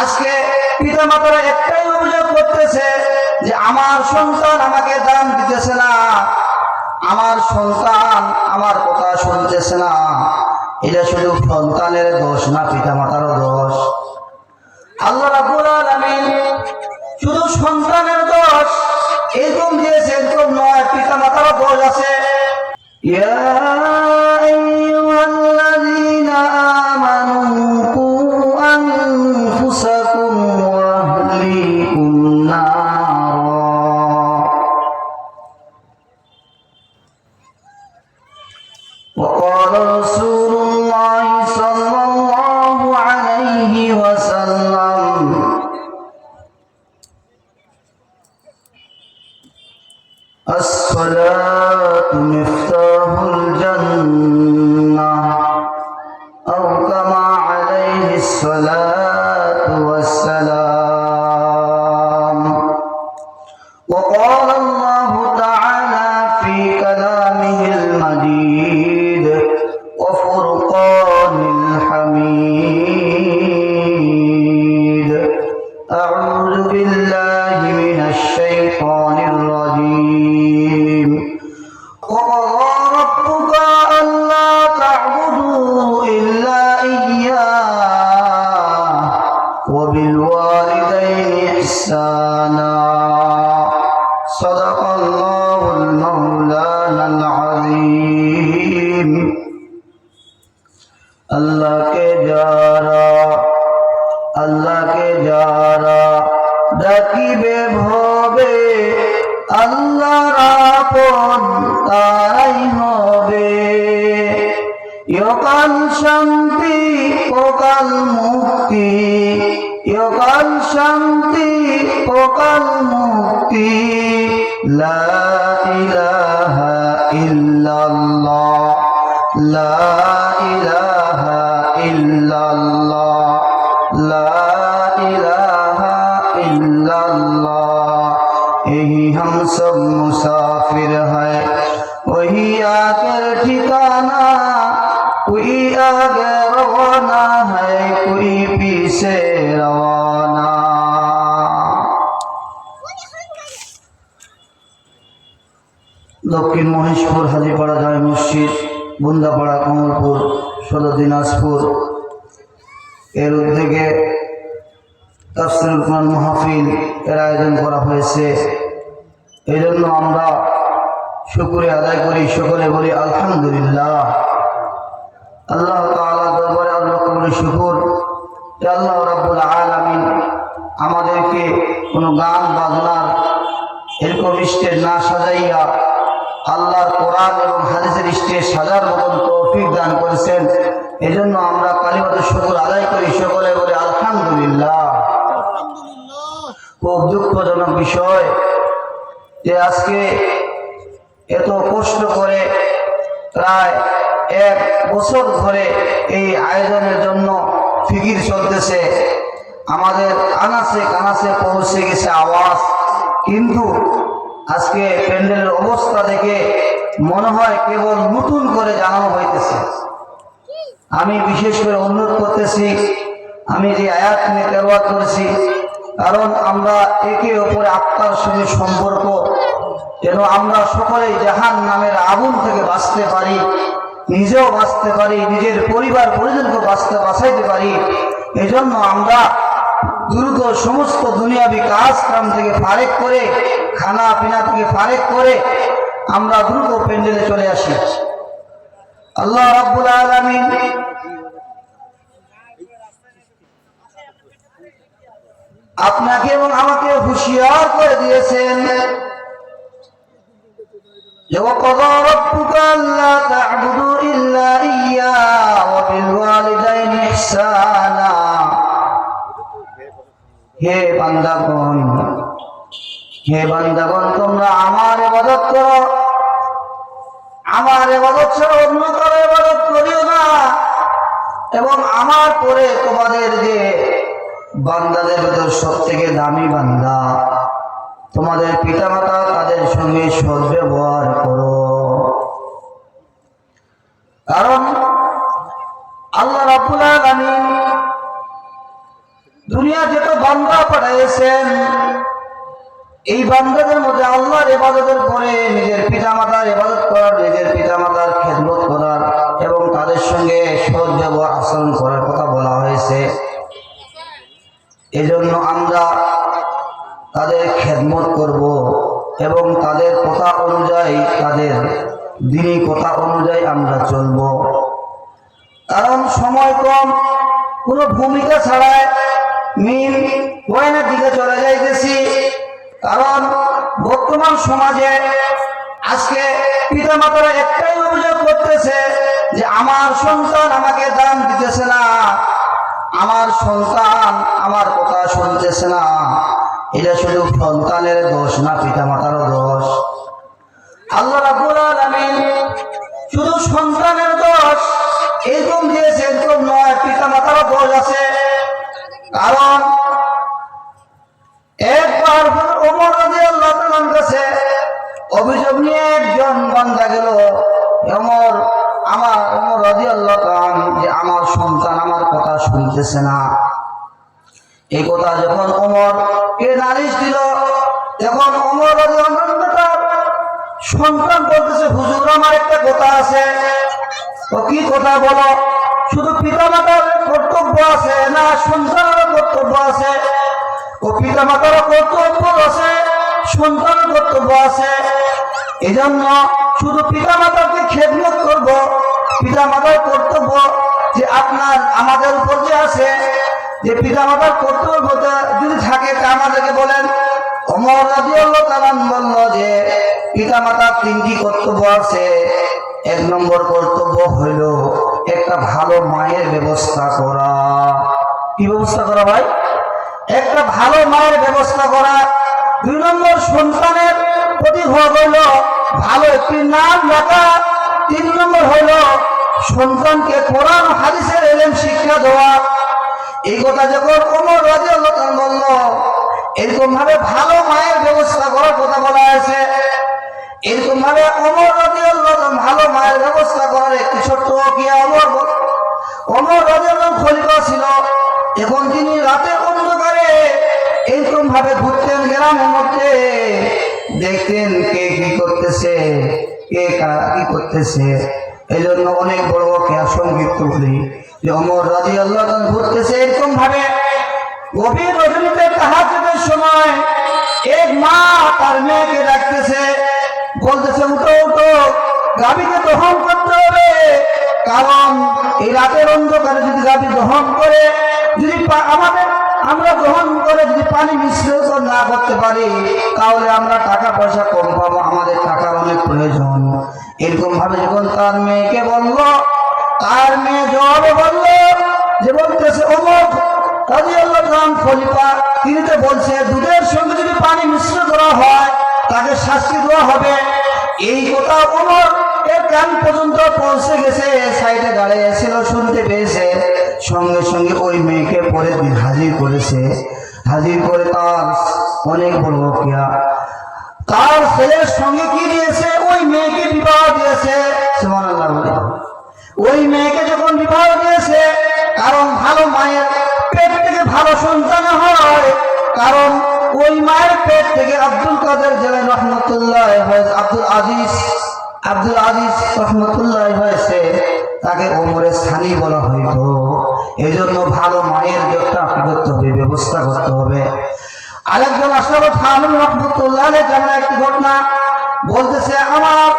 আজকে পিতা মাতারা একটাই অভিযোগ করতেছে যে আমার সন্তান আমাকে দাম দিতেছে না। আমার সন্তান আমার কথা শুনতেছে না। এটা শুধু সন্তানের দোষ না পিতা মাতারও দোষ। আল্লাহ রাব্বুল আলামিন শুধু সন্তানের দোষ, এরকম দিয়েছে এরকম নয় পিতা মাতারও দোষ আছে। ইয়া আহলিকুম الله لا إله إلا الله لا إله إلا الله यही हम सब मुसाफिर है वही आकर ठिकाना कोई आगे रोना है कोई पीछे বুন্দাপাড়া কমলপুর, সদর দিনাজপুর। এর উদ্যোগে তাফসিরুল কোরআন মাহফিল এর আয়োজন করা হয়েছে। এই জন্য আমরা শুকুরে আদায় করি, সকলে বলি আলহামদুলিল্লাহ। আল্লাহ তাআলা দরবারে আল্লাহ কবুল শুকুর। আল্লাহ রাব্বুল আলামিন, আমাদেরকে কোনো গান, বাজনার এরকম স্টেজ না সাজাইয়া আল্লাহর কোরআন এবং হাদিসের স্টেজ সাজার মতন তৌফিক দান করেছেন। এজন্য আমরা কালিমাত শুকুর আদায় করি সকলে বলে আলহামদুলিল্লাহ। খুব দুঃখজনক বিষয় যে আজকে এত কষ্ট করে প্রায় এক বছর ধরে এই আয়োজনের জন্য ফিকির চলতেছে। আমাদের আনাসে কানাসে পৌঁছে গেছে আওয়াজ। কিন্তু আজকে প্যান্ডেলের অবস্থা দেখে মনে হয় কেবল নতুন করে জানানো হইতেছে। আমি বিশেষ করে অনুরোধ করতেছি, আমি যে আয়াত নিয়ে তেরোয়াত করেছি, কারণ আমরা একে অপরে আত্মার সঙ্গে সম্পর্ক, যেন আমরা সকলেই জাহান নামের আগুন থেকে বাঁচতে পারি, নিজেও বাঁচতে পারি, নিজের পরিবার পরিজনকে বাঁচতে, বাঁচাইতে পারি। এজন্য আমরা দ্রুত সমস্ত দুনিয়াবি কাজ কাম থেকে ফারেক করে খানা পিনা থেকে ফারেক করে আমরা দ্রুত প্যান্ডেলে চলে আসি আল্লাহ রাব্বুল আলামিন আপনাকে এবং আমাকে হুঁশিয়ার করে দিয়েছেন যে وقضى ربك ألا تعبدوا إلا إياه وبالوالدين إحسانا হে বান্দাগণ হে বান্দাগণ, তোমরা আমার ইবাদত করো। আমার এবাদত ছাড়া অন্য কারও এবাদত করিও না। এবং আমার পরে তোমাদের যে বান্দাদের ভেতর সব থেকে দামি বান্দা, তোমাদের পিতামাতা তাদের সঙ্গে সদ্ব্যবহার বান্দা পাঠাইছেন এই বান্দাদের মধ্যে আল্লাহর ইবাদতের পরে নিজের পিতামাতার ইবাদত করার, নিজের পিতামাতার খেদমত করার এবং তাদের সঙ্গে সৎ ব্যবহার আচরণ করার কথা বলা হয়েছে। এজন্য আমরা তাদের খেদমত করব এবং তাদের কথা অনুযায়ী, তাদের দিনই কথা অনুযায়ী আমরা চলব। কারণ সময় কম, কোনো ভূমিকা ছাড়াই মিল ওয়াইনের দিকে চলে যাইতেছি। কারণ বর্তমান সমাজে আজকে পিতা মাতারা একটাই অভিযোগ করতেছে যে আমার সন্তান আমাকে দাম দিতেছে না। আমার সন্তান আমার কথা শুনতেছে না। এটা শুধু সন্তানের দোষ না পিতা মাতারও দোষ। আল্লাহ কারণ একবার ওমর কাছে অভিযোগ নিয়ে একজন বান্দা গেল ওমর, আমার ওমর রাদিয়াল্লাহু তাআলা যে আমার সন্তান আমার কথা শুনতেছে না। এই কথা যখন ওমর কে নালিশ দিল, তখন ওমর তার সন্তান বলতেছে, হুজুর, আমার একটা কথা আছে। তো কি কথা বলো? শুধু পিতা মাতার কর্তব্য আছে না আছে ও পিতা কর্তব্য আছে? সন্তানের কর্তব্য আছে? এজন্য শুধু পিতা মাতাকে খেদমত করব পিতা মাতার কর্তব্য যে আপনার, আমাদের উপর যে আছে, যে পিতা মাতার কর্তব্য যদি থাকে, তা আমাদেরকে বলেন। অমর রাজিউল্লাহ তালান বলল যে পিতা মাতার তিনটি কর্তব্য আছে। এক নম্বর কর্তব্য হইল একটা ভালো মায়ের ব্যবস্থা করা। কি ব্যবস্থা করা ভাই? একটা ভালো মায়ের ব্যবস্থা করা। দুই নম্বর সন্তানের প্রতি হইল ভালো একটি নাম রাখা তিন নম্বর হইল সন্তানকে কোরআন হাদিসের এলেম শিক্ষা দেওয়া। এই কথা যখন অমর রাজি আল্লাহ বলল এরকম ভাবে ভালো মায়ের ব্যবস্থা করার কথা বলা হয়েছে। এরকম ভাবে অমর রাজি আল্লাহ ভালো মায়ের ব্যবস্থা করার একটি ছোট্ট কি অমর? অমর রাজি আল্লাহ ছিল। এখন তিনি রাতে অন্ধকারে এইরকম ভাবে ঘুরতেন গ্রামের মধ্যে। দেখতেন কে কি করতেছে, কে কারা কি করতেছে। এই জন্য অনেক বড় খেয়া সংযুক্ত করি। যে অমর রাজি আল্লাহ ঘুরতেছে এরকম ভাবে। গভীর রজনীতে তাহাজের সময় এক মা তার মেয়েকে ডাকতেছে, বলতেছে, উঠো উঠো, গাভীকে দহন করতে হবে। কারণ এই রাতের অন্ধকারে যদি গাভী দহন করে, যদি আমাদের আমরা গ্রহণ করে যদি পানি মিশ্রিত না করতে পারি, তাহলে আমরা টাকা পয়সা কম পাবো, আমাদের টাকার অনেক প্রয়োজন। এরকম ভাবে যখন তার মেয়েকে বলল, তার মেয়ে জবাবে বলল যে বলতেছে অমুক রাজিয়াল্লাহ খান খলিফা, তিনি তো বলছে, দুধের সঙ্গে যদি পানি মিশ্র করা হয়, তাকে শাস্তি দেওয়া হবে। এই কথা ওমর এর কান পর্যন্ত পৌঁছে গেছে, সাইডে দাঁড়িয়ে ছিল, শুনতে পেয়েছে। সঙ্গে সঙ্গে ওই মেয়েকে পরে হাজির করেছে। হাজির করে তার অনেক বড় কিয়া তার ছেলের সঙ্গে কি দিয়েছে? ওই মেয়েকে বিবাহ দিয়েছে। ওই মেয়েকে যখন বিবাহ দিয়েছে, কারণ ভালো মায়ের পেট থেকে ভালো সন্তান হয়, কারণ ওই মায়ের পেট থেকে আব্দুল কাদের জেলে রহমতুল্লাহ আব্দুল আজিজ আব্দুল আজিজ রহমতুল্লাহ হয়েছে। তাকে ওমরের স্থানীয় বলা হইতো। এই জন্য ভালো মায়ের করতে হবে ব্যবস্থা করতে হবে। আরেকজন আসলে ফানুল রহমতুল্লাহ একটি ঘটনা? বলতেছে, আমার,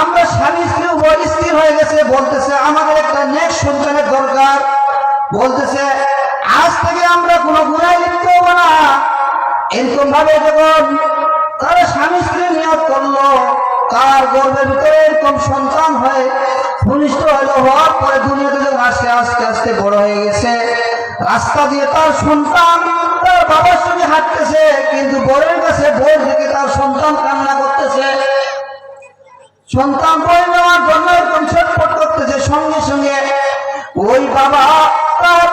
আমরা স্বামী স্ত্রী, উভয় স্থির হয়ে গেছে। বলতেছে, আমাদের একটা নেক্সট সন্তানের দরকার। বলতেছে, আজ থেকে আমরা কোনো গুণায় লিপ্ত হব না। এরকম ভাবে যখন তারা স্বামী স্ত্রী নিয়োগ করল তার গর্ভের ভিতরে এরকম সন্তান হয় ভূমিষ্ঠ হলো হওয়ার পরে দুনিয়াতে যখন আস্তে আস্তে আস্তে বড় হয়ে গেছে। রাস্তা দিয়ে তার সন্তান তার বাবার সঙ্গে হাঁটতেছে, কিন্তু বরের কাছে বই থেকে তার সন্তান কান্না করতেছে। সন্তান বই নেওয়ার জন্য এরকম ছটফট করতেছে সঙ্গে সঙ্গে। ওই বাবা তার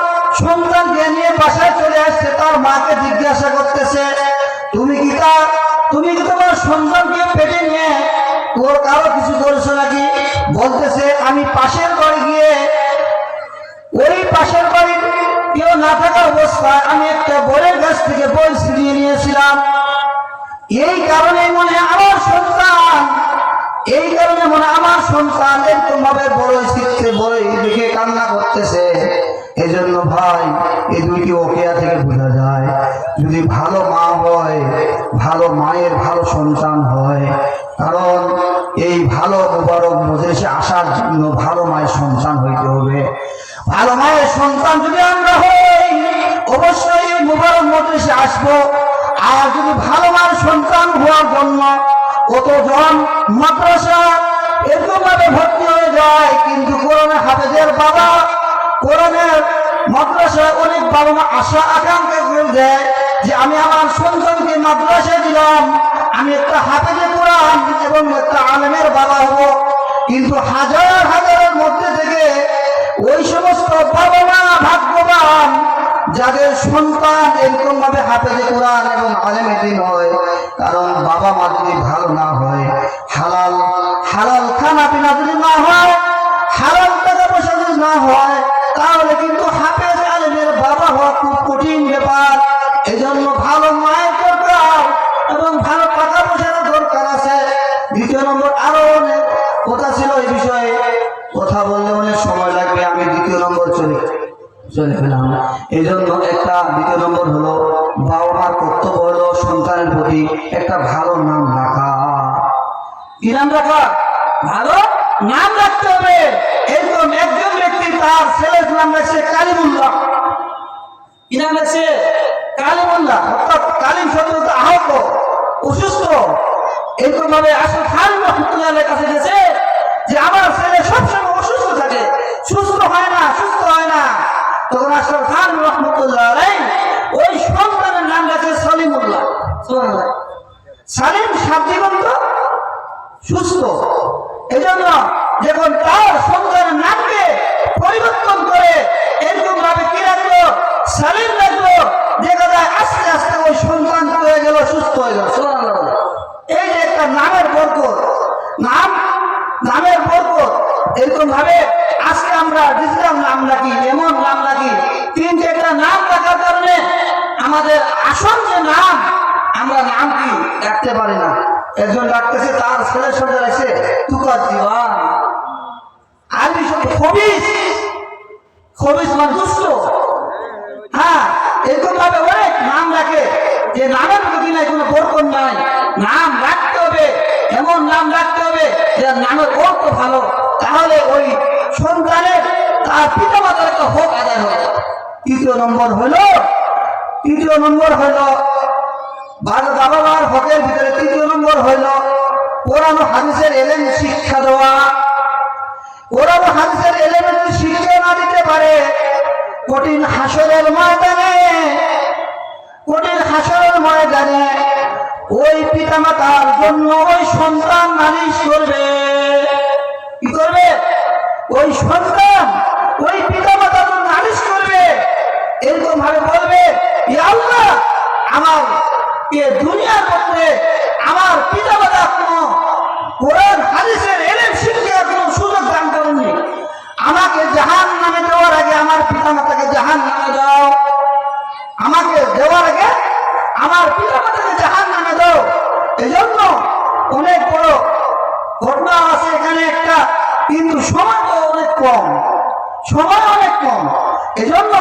সন্তানকে নিয়ে বাসায় চলে আসছে, তার মাকে জিজ্ঞাসা করতেছে, তুমি কি তার তুমি কি তোমার সন্তানকে পেটে নিয়ে তোর কারও কিছু করেছ নাকি? বলতেছে, আমি পাশের বাড়ি গিয়ে, ওই পাশের বাড়ির কেউ না থাকা অবস্থায় আমি একটা বরের কাছ থেকে বই ছিনিয়ে নিয়েছিলাম। এই কারণে মনে আমার সন্তান। এই কারণে মনে আমার সন্তান এরকম ভাবে বড় শিখতে বই দেখে কান্না করতেছে। এই জন্য ভাই, এই দুইটি ওকেয়া থেকে বোঝা যায়, যদি ভালো মা হয়, ভালো মায়ের ভালো সন্তান হয় কারণ এই ভালো মুবারক মজলিসে আসার জন্য ভালো মায়ের সন্তান হইতে হবে। ভালো মায়ের সন্তান যদি আমরা হই, অবশ্যই এই মুবারক মজলিসে আসব। আর যদি ভালো মায়ের সন্তান হওয়ার জন্য কতজন মাদ্রাসা এরকম ভাবে ভর্তি হয়ে যায়, কিন্তু কোরআনে হাফেজের বাবা কোরআনের মাদ্রাসায় অনেক বাবা মা আশা আকাঙ্ক্ষা করে দেয় যে, আমি আমার সন্তানকে মাদ্রাসায় দিলাম, আমি একটা হাফেজে এবং আলেমের বাবা কিন্তু হাজার হাজারের মধ্যে থেকে ওই সমস্ত বাবা মা ভাগ্যবান, যাদের সন্তান এরকম ভাবে হাফেজে কোরআন এবং আলেমে হয়, কারণ বাবা মা যদি ভালো না হয়, হালাল হালাল খানা পিনা যদি না হয়, হালাল টাকা পয়সা যদি না হয় চলে এই জন্য একটা দ্বিতীয় নম্বর হলো, বাবা মার কর্তব্য হলো সন্তানের প্রতি একটা ভালো নাম রাখা। কি নাম রাখা? ভালো নাম রাখতে হবে। এরকম একজন ব্যক্তি তার ছেলের নাম রাখছে কালিমুল্লাহ। কি নাম রাখছে? কালিমুল্লাহ, অর্থাৎ কালিম শব্দ আহত, অসুস্থ। এরকম ভাবে আসলে খান রহমতুল্লাহের কাছে গেছে যে, আমার ছেলে সবসময় অসুস্থ থাকে সুস্থ হয় না সুস্থ হয় না আসলে খান রহমতুল্লাহ ওই সন্তানের নাম রাখছে সলিমুল্লাহ। সালিম শাব্দিগন্ত সুস্থ এজন্য যখন তার সন্তানের নামকে পরিবর্তন করে এরকম ভাবে কি রাখল সালিম রাখল, দেখা যায় আস্তে আস্তে ওই সন্তান হয়ে গেল, সুস্থ হয়ে গেল। এই যে একটা নামের বরকত, নাম এরকম ভাবে আজকে আমরা ডিজিটাল নাম রাখি এমন নাম রাখি তিন চারটা নাম রাখার কারণে আমাদের আসল যে নাম, আমরা নাম কি রাখতে পারি না। একজন ডাকতেছে, তার ছেলের সঙ্গে আছে তুকার দিওয়ান আরবি শব্দ খবিস খবিস মানে দুষ্ট। হ্যাঁ এরকম ভাবে অনেক নাম রাখে। যে নামের প্রতি নাই, কোনো বরকন নাই। নাম রাখতে হবে, এমন নাম রাখতে হবে যে নামের অর্থ ভালো। তাহলে ওই সন্তানের তার পিতা মাতার একটা হক আদায় হবে তৃতীয় নম্বর হলো, তৃতীয় নম্বর হলো বাবা মার হকের ভিতরে তৃতীয় নম্বর হইল কোরআন হাদিসের এলেন শিক্ষা দেওয়া। কোরআন হাদিসের এলেন শিক্ষা না দিতে পারে, কঠিন হাসরের ময়দানে, কঠিন হাসরের ময়দানে ওই পিতামাতার জন্য ওই সন্তান নালিশ করবে। কি করবে? ওই সন্তান ওই পিতামাতার জন্য নালিশ করবে এরকম ভাবে বলবে "ইয়া আল্লাহ, আমার এ দুনিয়ার মধ্যে আমার পিতা মাতা কোনো কোরআন, হাদিসের এলেম শিক্ষার কোনো সুযোগ দান করেননি আমাকে জাহান নামে দেওয়ার আগে আমার পিতা মাতাকে জাহান নামে দাও। আমাকে দেওয়ার আগে আমার পিতা মাতাকে জাহান নামে দাও। এজন্য অনেক বড় ঘটনা আছে এখানে একটা কিন্তু সময় অনেক কম। সময় অনেক কম। এজন্য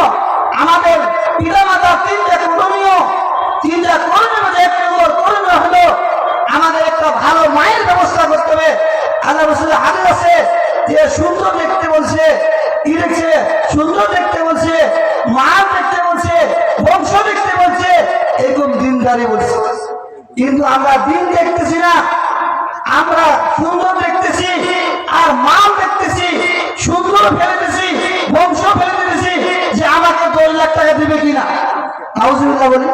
আমাদের পিতা মাতার তিনটা করণীয়। তিনটা করণীয় এক নম্বর করণীয় হলো আমাদের একটা ভালো মায়ের ব্যবস্থা করতে হবে। আল্লাহ রসুলের হাদিস আছে যে সুন্দর দেখতে বলছে কি দেখছে সুন্দর দেখতে বলছে মা দেখতে বলছে, বংশ দেখতে বলছে, এরকম দিনদারি বলছে। কিন্তু আমরা দিন দেখতেছি না, আমরা সুন্দর দেখতেছি আর মাল দেখতেছি, সুন্দর ফেলেতেছি বংশ ফেলে দিতেছি যে আমাকে দশ লাখ টাকা দিবে কিনা। নাউজুবিল্লাহ বলি।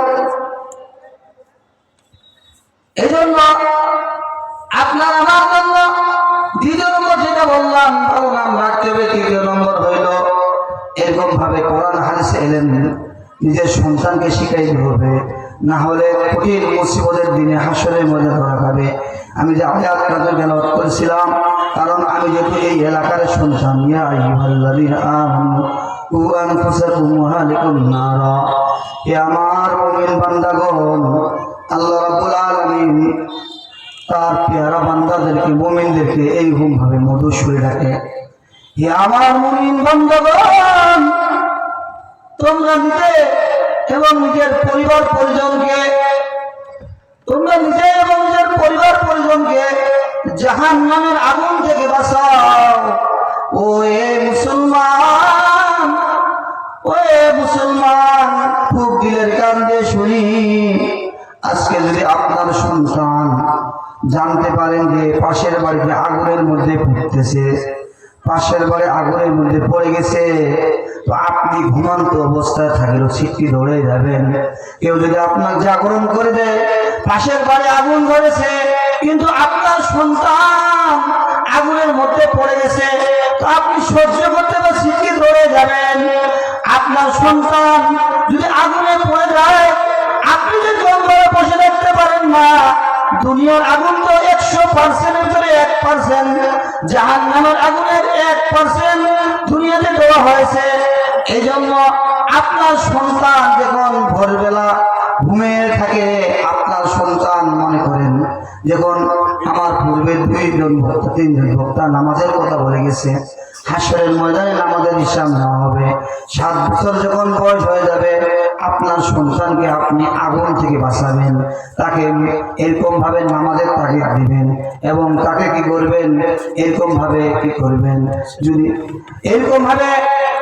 এই জন্য আপনার আমার জন্য দ্বিতীয় নম্বর যেটা বললাম ভালো নাম রাখতে হবে, তৃতীয় নম্বর হইল এরকম ভাবে কোরআন, হাদিসে এলেন, নিজের সন্তানকে শিখাইতে হবে। না হলে কঠিন মুসিবতের দিনে হাসরের মধ্যে ধরা খাবে। আমি যে আয়াত কাজে গেল করেছিলাম, কারণ আমি যেহেতু এই এলাকার সন্তান ইয়া আমার আল্লাহ পেয়ারা হে আমার তোমরা এবং নিজের পরিবার পরিজনকে, তোমরা নিজে এবং নিজের পরিবার পরিজনকে জাহান নামের আগুন থেকে বাঁচাও। ও এ মুসলমান ও এ মুসলমান, খুব দিলের কান দিয়ে শুনি। আজকে যদি আপনার সন্তান জানতে পারেন যে পাশের বাড়িতে আগুনের মধ্যে ফুটতেছে পাশের বাড়ি আগুনের মধ্যে পড়ে গেছে। তো আপনি ঘুমান্ত অবস্থায় থাকলেও ছিটকি ধরে যাবেন। কেউ যদি আপনার জাগরণ করে দেয়, পাশের বাড়ি আগুন ধরেছে, কিন্তু আপনার সন্তান আগুনের মধ্যে পড়ে গেছে, তো আপনি সহ্য করতে বা ছিটকি ধরে যাবেন। আপনার সন্তান যদি আগুনে পড়ে যায়, আপনি যে জঙ্গলে বসে থাকতে পারেন না দুনিয়ার আগুন তো একশো পার্সেন্টের ভিতরে এক পার্সেন্ট জাহান নামের আগুনের এক পার্সেন্ট দুনিয়াতে দেওয়া হয়েছে। এই জন্য আপনার সন্তান যখন ভোরবেলা ঘুমিয়ে থাকে, আপনার সন্তান মনে করেন, যখন আমার পূর্বে দুইজন ভক্ত তিনজন ভক্তা নামাজের কথা বলে গেছে, হাসরের ময়দানে নামাজের হিসাব নেওয়া হবে। সাত বছর যখন বয়স হয়ে যাবে আপনার সন্তানকে আপনি আগুন থেকে বাঁচাবেন। তাকে এরকম ভাবে নামাজের তাগিদ দিবেন এবং তাকে কি করবেন? এরকম ভাবে কি করবেন? যদি এরকম ভাবে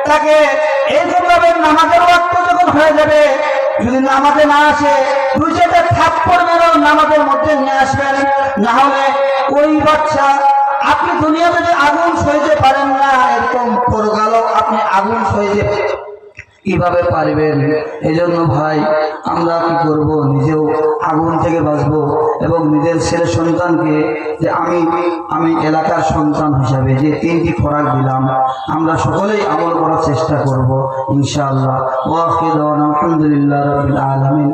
তাকে এরকম ভাবে নামাজের ওয়াক্ত যখন হয়ে যাবে, যদি নামাজে না আসে, দুই চারটা থাপ্পড় মেরেও নামাজের মধ্যে নিয়ে আসবেন। না হলে ওই বাচ্চা, আপনি দুনিয়াতে যে আগুন সইতে পারেন না, এরকম পরকালও আপনি আগুন সইতে কীভাবে পারবেন? এই জন্য ভাই, আমরা কি করব? নিজেও আগুন থেকে বাঁচব এবং নিজের ছেলে সন্তানকে যে আমি আমি এলাকার সন্তান হিসাবে যে তিনটি খোরাক দিলাম, আমরা সকলেই আমল করার চেষ্টা করব, ইনশাআল্লাহ। ওয়াকিদ আলহামদুলিল্লাহ রবিল আলমিন।